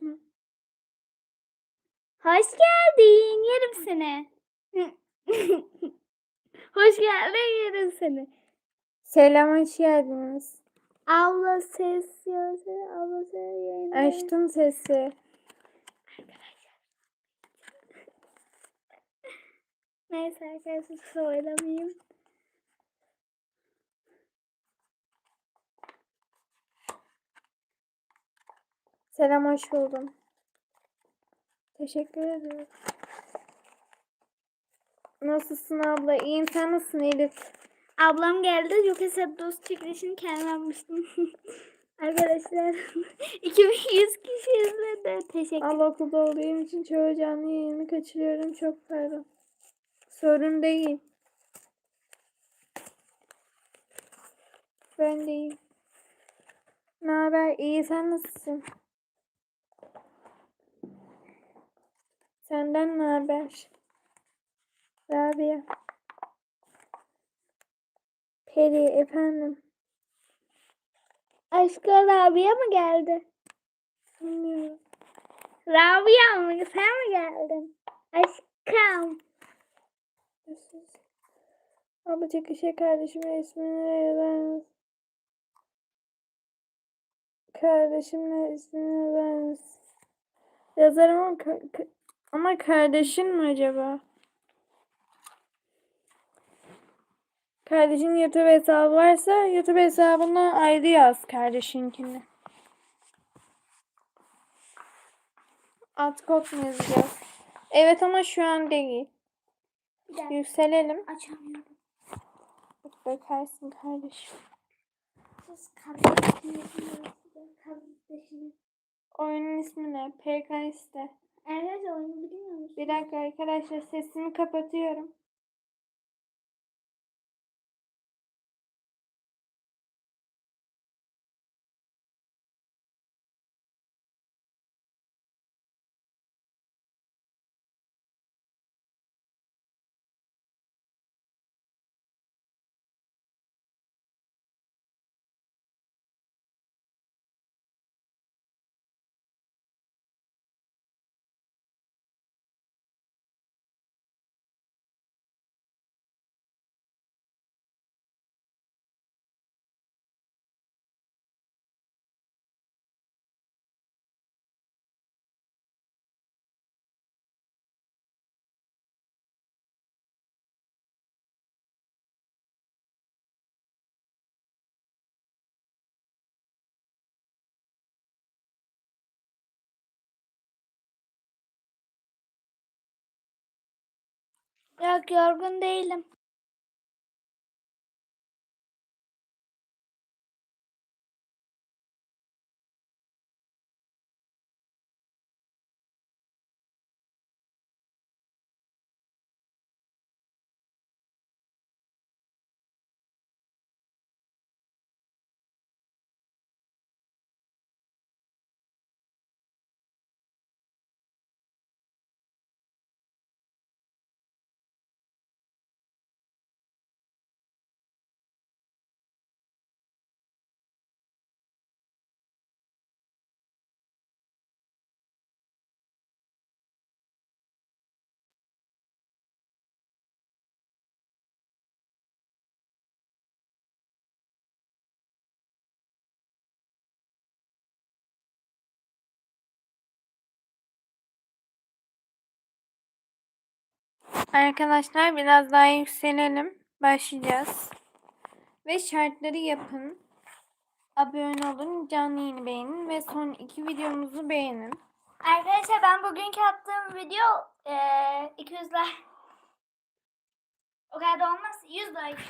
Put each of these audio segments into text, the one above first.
Yaklaşma. Hoş geldin. Yerim seni. Hoş geldin. Yerim seni. Selam hoş geldiniz. Abla ses yazı. Abla ses yayını. Açtım sesi. Neyse arkadaşlar söylemeyeyim. Selam hoş buldum. Teşekkür ederim. Nasılsın abla? İyiyim sen nasılsın Elif? Ablam geldi. Joker dost çekilişini kendim yapmıştım. Arkadaşlar 2100 kişi izledi. Teşekkür Allah okulda olduğum için çoğu canlı yayını kaçırıyorum. Çok pardon. Sorun değil. Ben de iyiyim. Ne haber? İyi sen nasılsın? Senden ne haber? Rabia. Peri efendim. Aşkım Rabia mı geldi? Bilmiyorum. Rabia mı? Sen mi geldin? Aşkım. Nasılsın? Abla çekişe kardeşimin ismini yazar mısın? Kardeşimle ismini yazar mısın? Yazarım ama, ama kardeşin mi acaba? Kardeşin YouTube hesabı varsa YouTube hesabına ayrı yaz kardeşinkini. Alt kod mu yazacağız? Evet ama şu an değil. Bir Yükselelim. açamıyorum. Bakarsın kardeşim. Siz. Kardeşiniz. Oyunun ismi ne? PKS'te. Evet oyunu biliyor musun? Bir dakika arkadaşlar sesimi kapatıyorum. Yok yorgun değilim. Arkadaşlar biraz daha yükselelim. Başlayacağız. Ve şartları yapın. Abone olun, canlı yayını beğenin ve son iki videomuzu beğenin. Arkadaşlar ben bugünkü attığım video eee 200 like. O kadar da olmaz. 100 like.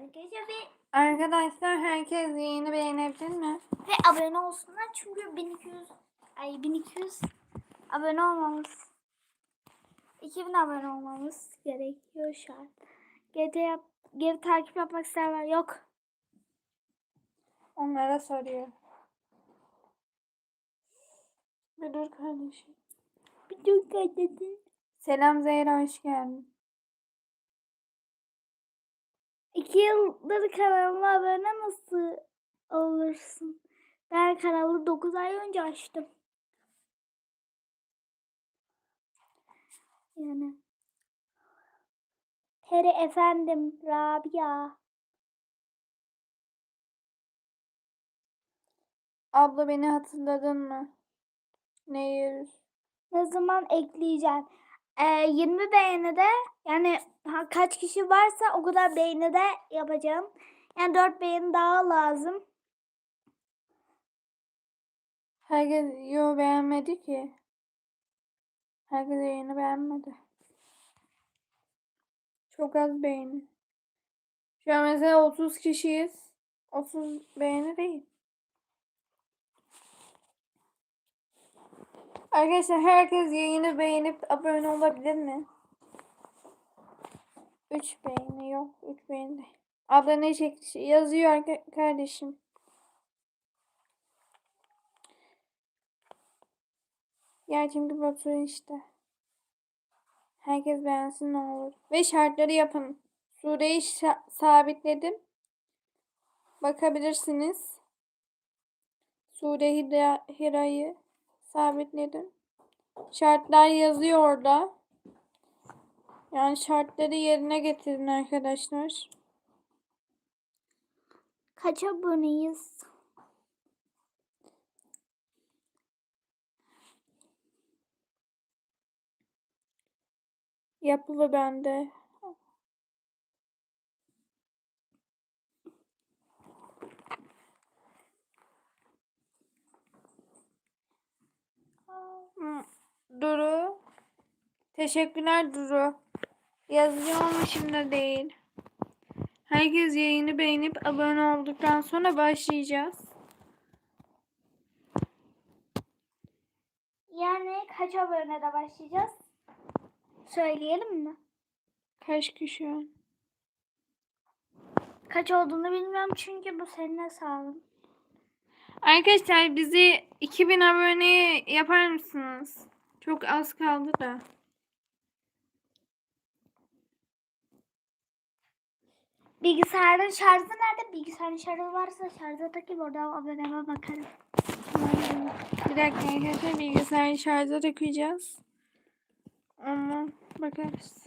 Arkadaşlar ve, Arkadaşlar herkes yayını beğenebilir mi? ve abone olsunlar çünkü 1200 ay 1200 abone olmamız 2000 abone olmamız gerekiyor şu an. Geri, yap, geri takip yapmak isterler yok. Onlara soruyor. Bir dur kardeşim. Bir dur kardeşim. Selam Zehra hoş geldin. İki yıldır kanalıma abone nasıl olursun? Ben kanalı 9 ay önce açtım. Yani. Tere efendim Rabia. Abla beni hatırladın mı? Ne yeriz? Ne zaman ekleyeceksin? Ee, 20 beğenide yani kaç kişi varsa o kadar beğenide yapacağım. Yani 4 beğeni daha lazım. Herkes yo beğenmedi ki. Herkes yayını beğenmedi. Çok az beğeni. Şu an mesela 30 kişiyiz. 30 beğeni değil. Arkadaşlar herkes yayını beğenip abone olabilir mi? 3 beğeni yok. 3 beğeni. Abla ne çekti? Yazıyor kardeşim. Ya çünkü batıyor işte. Herkes beğensin ne olur. Ve şartları yapın. Sureyi sabitledim. Bakabilirsiniz. Sure Hira- Hira'yı sabitledim. Şartlar yazıyor orada. Yani şartları yerine getirin arkadaşlar. Kaç aboneyiz? Yapılı bende. Duru. Teşekkürler Duru. Ama şimdi değil. Herkes yayını beğenip abone olduktan sonra başlayacağız. Yani kaç abonede başlayacağız? Söyleyelim mi? Kaç kişi? Kaç olduğunu bilmiyorum çünkü bu senin hesabın. Arkadaşlar bizi 2000 abone yapar mısınız? Çok az kaldı da. Bilgisayarın şarjı nerede? Bilgisayarın şarjı varsa şarja takayım oradan aboneme bakarım. Bir dakika arkadaşlar bilgisayarı şarja takacağız. Ama bakarız.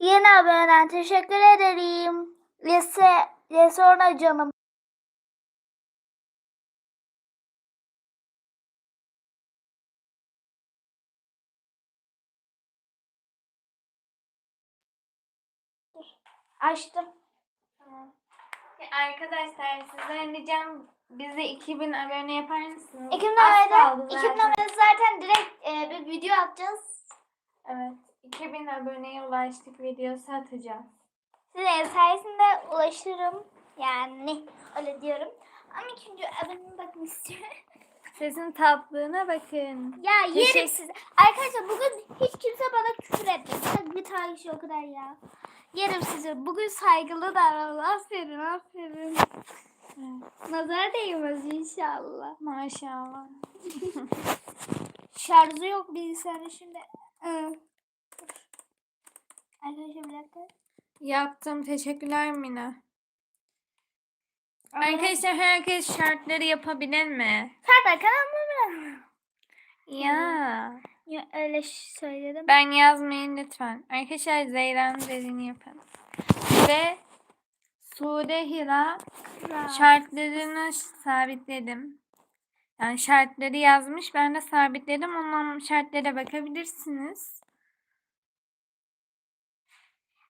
Yeni aboneden teşekkür ederim. Lise, lise sonra canım. Açtım. Arkadaşlar sizden ricam bize 2000 abone yapar mısınız? 2000 Az kaldı abonede, 2000 zaten. zaten direkt e, bir video atacağız. Evet. 2000 aboneye ulaştık videosu atacağız. Size sayesinde ulaşırım. Yani öyle diyorum. Ama ilk önce aboneme bakmak istiyorum. Sesin tatlılığına bakın. Ya yerim Teşekkür- sizi. Arkadaşlar bugün hiç kimse bana küfür etmedi. Bir tane kişi o kadar ya. Yerim sizi. Bugün saygılı davranın. Aferin aferin. Evet. Nazar değmez inşallah. Maşallah. Şarjı yok bilgisayarın şimdi. Hı. Arkadaşlar bir dakika. Yaptım. Teşekkürler Mina. Arkadaşlar Arkadaşlar herkes şartları yapabilir mi? Serdar kanalıma mı? Ya. Ya öyle söyledim. Ben yazmayın lütfen. Arkadaşlar Zeyra'nın dediğini yapın. Ve Sude Hira şartlarını sabitledim. Yani şartları yazmış. Ben de sabitledim. Ondan şartlara bakabilirsiniz.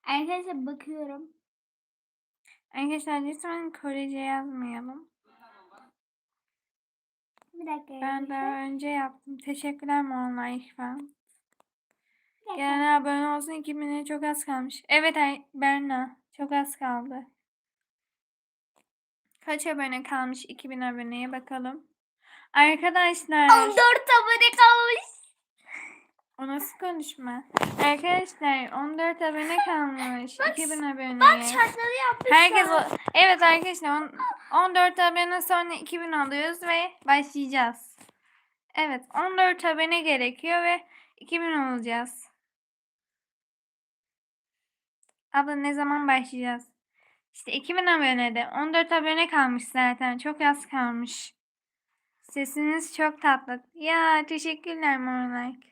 Arkadaşlar bakıyorum. Arkadaşlar lütfen Korece yazmayalım. Bir dakika. Ben daha önce yaptım. Teşekkürler Moğollar İhvan. Bir dakika. Gelen abone olsun 2000'e çok az kalmış. Evet Berna. Çok az kaldı. Kaç abone kalmış 2000 aboneye bakalım. Arkadaşlar. 14 abone kalmış. O nasıl konuşma? Arkadaşlar 14 abone kalmış. Bak- 2000 aboneye. Bak şartları yapmışlar. Herkes o- evet arkadaşlar on- 14 abone sonra 2000 alıyoruz ve başlayacağız. Evet 14 abone gerekiyor ve 2000 olacağız. Abla ne zaman başlayacağız? İşte 2000 abonede 14 abone kalmış zaten. Çok az kalmış. Sesiniz çok tatlı. Ya teşekkürler Morlike.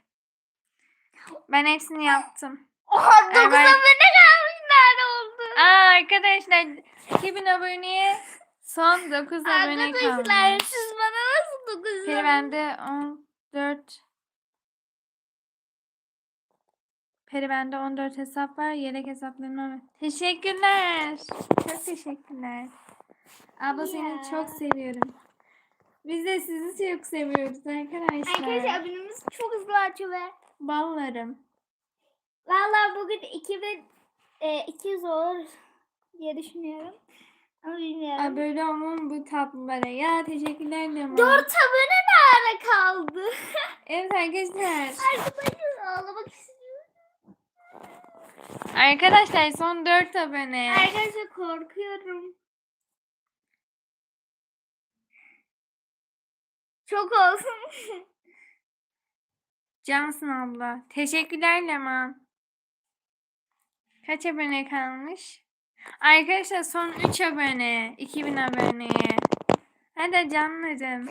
Ben hepsini yaptım. Oha 9 Evet. abone kalmış. Nerede oldu? Aa arkadaşlar 2000 aboneye son 9 abone Arkadaşlar kalmış. siz bana nasıl 9 Peri bende 14 Peri bende 14 hesap var. Yedek hesaplarım var. Teşekkürler. Çok teşekkürler. Abla seni çok seviyorum. Biz de sizi çok seviyoruz arkadaşlar. Arkadaşlar abonemiz çok hızlı artıyor ve Ballarım. Valla bugün 2000 e, 200 olur diye düşünüyorum. Ama bilmiyorum. Aa, böyle olmam bu tatlılara. Ya teşekkürler diyorum. 4 abone ne ara kaldı? Evet arkadaşlar. Arkadaşlar ağlamak istiyorum. Arkadaşlar son 4 abone. Arkadaşlar korkuyorum. Çok olsun. Cansın abla. Teşekkürler Leman. Kaç abone kalmış? Arkadaşlar son 3 abone. 2000 aboneye. Hadi canlarım.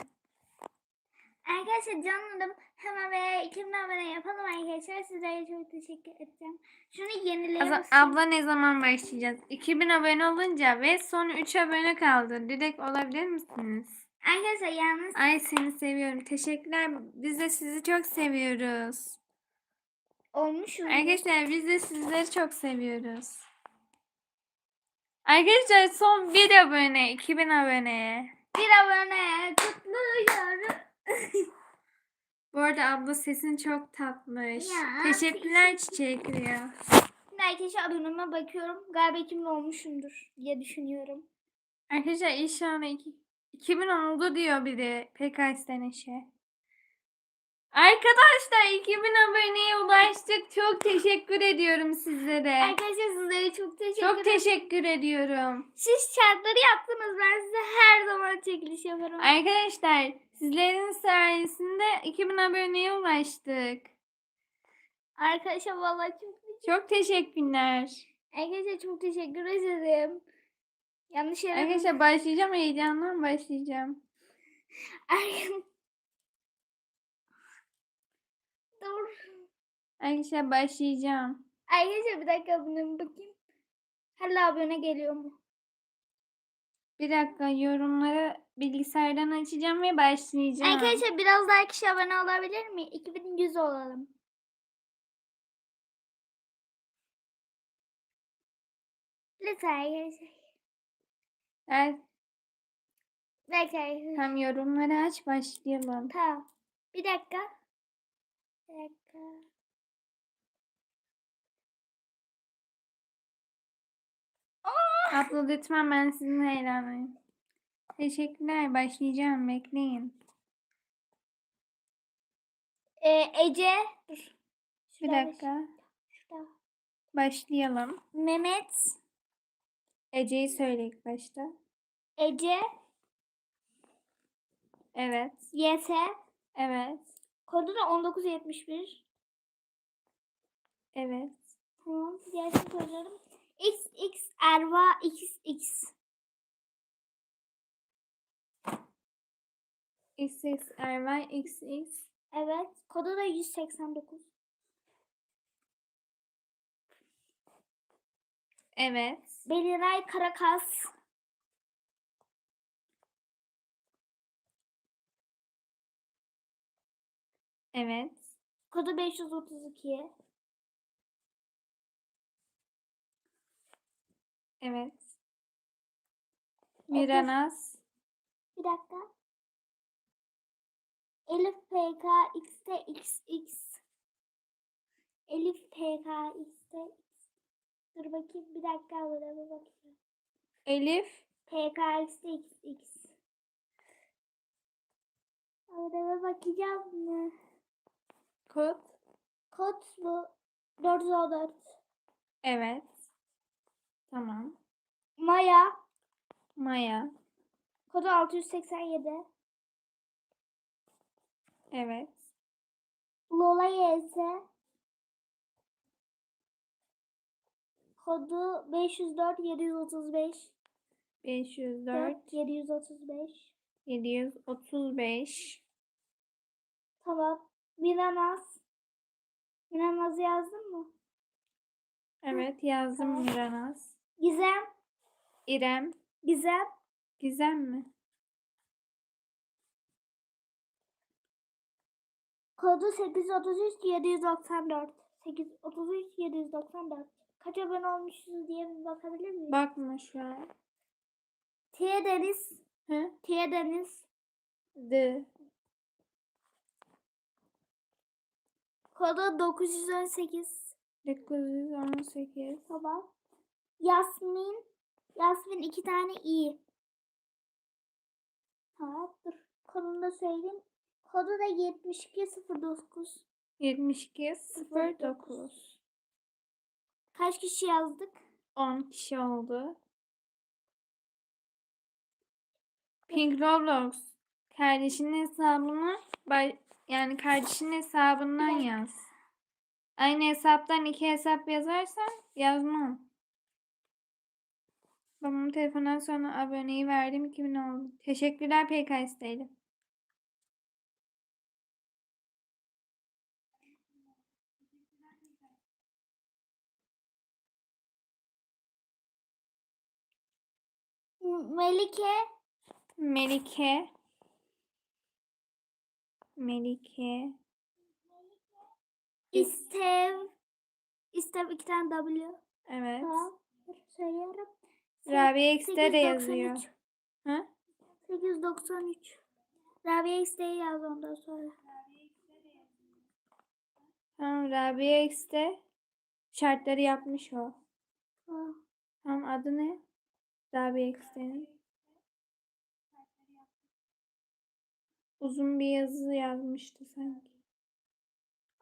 Arkadaşlar canladım. Hemen ve 2000 abone yapalım arkadaşlar. Sizlere çok teşekkür edeceğim. Şunu yenileyelim. abla ne zaman başlayacağız? 2000 abone olunca ve son 3 abone kaldı. Direkt olabilir misiniz? Arkadaşlar yalnız Ay seni seviyorum. Teşekkürler. Biz de sizi çok seviyoruz. olmuşuz. Arkadaşlar biz de sizleri çok seviyoruz. Arkadaşlar son 1 abone, 2000 abone. Bir abone kutluyorum. Bu arada abla sesin çok tatlış. Ya, Teşekkürler çiçek arkadaşlar aboneme bakıyorum. Galiba 2000 olmuşumdur diye düşünüyorum. Arkadaşlar inşallah iki, 2000 oldu diyor biri PKS Neşe. Arkadaşlar 2000 aboneye ulaştık. Çok teşekkür ediyorum sizlere. Arkadaşlar sizlere çok teşekkür Çok ederim. teşekkür ediyorum. Siz şartları yaptınız. Ben size her zaman çekiliş yaparım. Arkadaşlar sizlerin sayesinde 2000 aboneye ulaştık. Arkadaşlar vallahi çok Çok teşekkürler. Arkadaşlar çok teşekkür ederim. Yanlış yere Arkadaşlar başlayacağım heyecandan başlayacağım. Ay- Dur. Arkadaşlar başlayacağım. Arkadaşlar bir dakika aboneme bakayım. Hala abone geliyor mu? Bir dakika yorumları bilgisayardan açacağım ve başlayacağım. Arkadaşlar biraz daha kişi abone olabilir mi? 2100 olalım. Lütfen arkadaşlar. Evet, arkadaşlar. tam yorumları aç başlayalım. Tamam. Bir dakika. Bir dakika. Abla lütfen ben sizinle hayranıyım. Teşekkürler başlayacağım bekleyin. Ee, Ece. Dur. Bir dakika şurada. başlayalım. Mehmet. Ece'yi söyle ilk başta. Ece. Evet. YT. Evet. Kodu da 1971. Evet. Tamam. Diğerini koyalım. XX Erva XX. XX Ervay XX. Evet. Kodu da 189. Evet. Beliray Karakas. Evet. Kodu 532. Evet. Miranaz. Bir dakika. Elif PK X'te XX. Elif PK X'te. Dur bakayım bir dakika burada bir bakayım. Elif. PK X'te XX. Bir bakacağım mı? Kod. Kod bu. 414. Evet. Tamam. Maya. Maya. Kodu 687. Evet. Lola YS. Kodu 504 735. 504 4 735. 735 Tamam. Miranaz. Miranaz'ı yazdın mı? Evet yazdım Tamam. Miranaz. Gizem. İrem. Gizem. Gizem mi? Kodu 833 794. 833 794. Kaç abone olmuşuz diye bir bakabilir miyim? Bakma şu an. T Deniz. Hı? T Deniz. D. Kodu 918. 918. Tamam. Yasmin. Yasmin iki tane i. Tamam dur. Kodunu da söyleyeyim. Kodu da 7209. 72 09. Kaç kişi yazdık? 10 kişi oldu. Pink Roblox. Kardeşinin hesabını bay- yani kardeşinin hesabından yaz. Aynı hesaptan iki hesap yazarsan yazmam. Babamın telefonundan sonra aboneyi verdim 2000 oldu. Teşekkürler PKS Melike. Melike. Melike. İstev. İstev iki tane W. Evet. Tamam. Dur, Söylüyorum. Rabia X'te de 893. yazıyor. Hı? 893. Rabia X'teyi yaz ondan sonra. Tamam Rabia X'te şartları yapmış o. Tamam. Tamam adı ne? Rabia X'tenin. Uzun bir yazı yazmıştı sanki.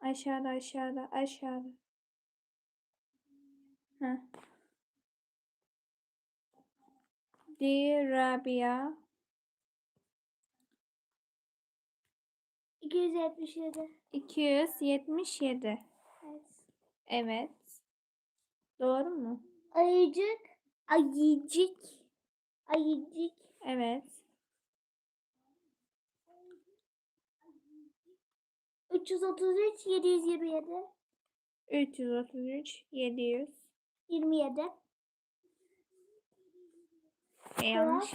Aşağıda aşağıda aşağıda. Heh. Dear Rabia 277. 277. Evet. Evet. Doğru mu? Ayıcık. Ayıcık. Ayıcık. Evet. 333 727 333 700. 27 E, yanlış.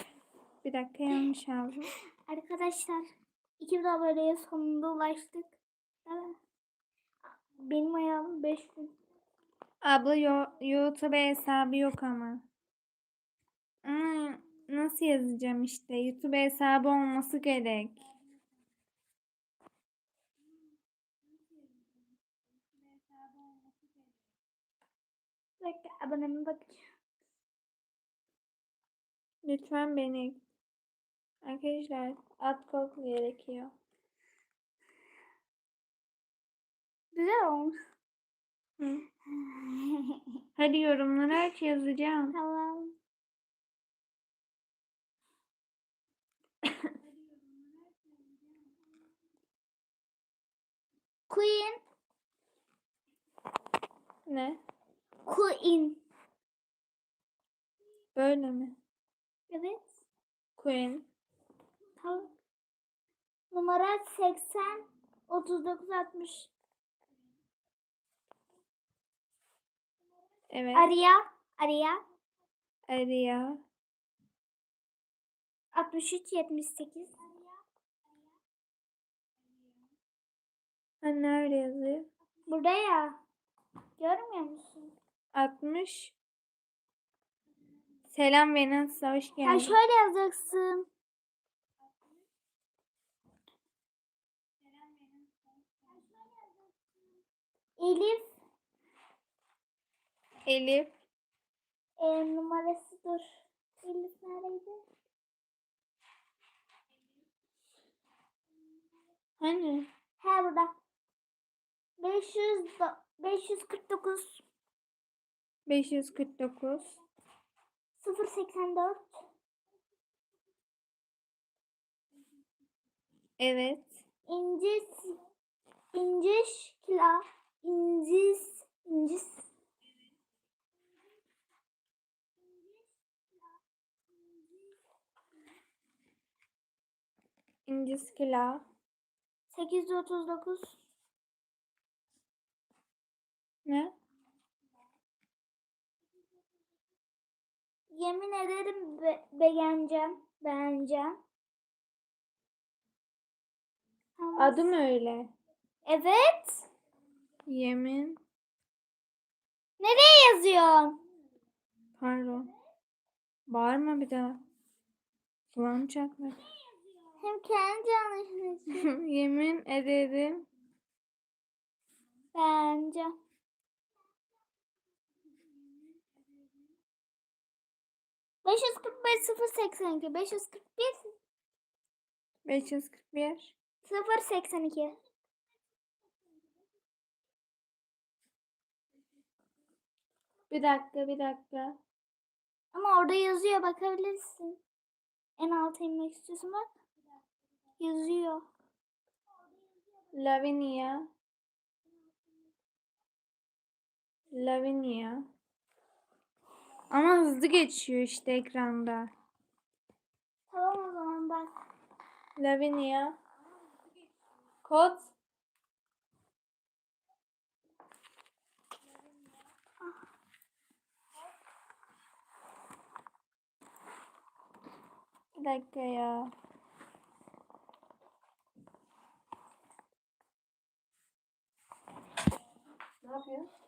Bir dakika yanlış yazdım. Arkadaşlar 2000 aboneye sonunda ulaştık. Benim ayağım 5000. Abla yo- YouTube hesabı yok ama. Ama nasıl yazacağım işte? YouTube hesabı olması gerek. Bir dakika aboneme bakacağım. Lütfen beni. Arkadaşlar ad kod gerekiyor. Güzel olmuş. Hı. Hadi yorumları aç yazacağım. tamam. Queen. Ne? Queen. Böyle mi? Evet. Queen. Tamam. Numara 80 39 60. Evet. Arya. Arya. Arya. 63 78. Hani nerede yazıyor? Burada ya. Görmüyor musun? 60. Selam Venas'a hoş Ha geldin. şöyle yazacaksın. Elif Elif. e, numarası dur. Elif neredeydi? Hani? He burada. 500 do- 549 549. 084 Evet. İncis İnciş kila İncis İncis İnciskila. 839 Ne? Yemin ederim be- beğeneceğim. Beğeneceğim. Ama- Adı mı öyle? Evet. Yemin. Nereye yazıyorsun? Pardon. Bağırma bir daha. Kulağım çatladı. Hem kendi yanlışını Yemin ederim. Bence. Beş yüz kırk beş sıfır seksen iki. Beş yüz kırk bir 541. sıfır seksen iki. Bir dakika bir dakika. Ama orada yazıyor bakabilirsin. En alta inmek istiyorsun bak. Yazıyor. Lavinia. Lavinia. Ama hızlı geçiyor işte ekranda. Tamam o zaman bak. Lavinia. Kod. Bir dakika ya. Ne yapıyorsun?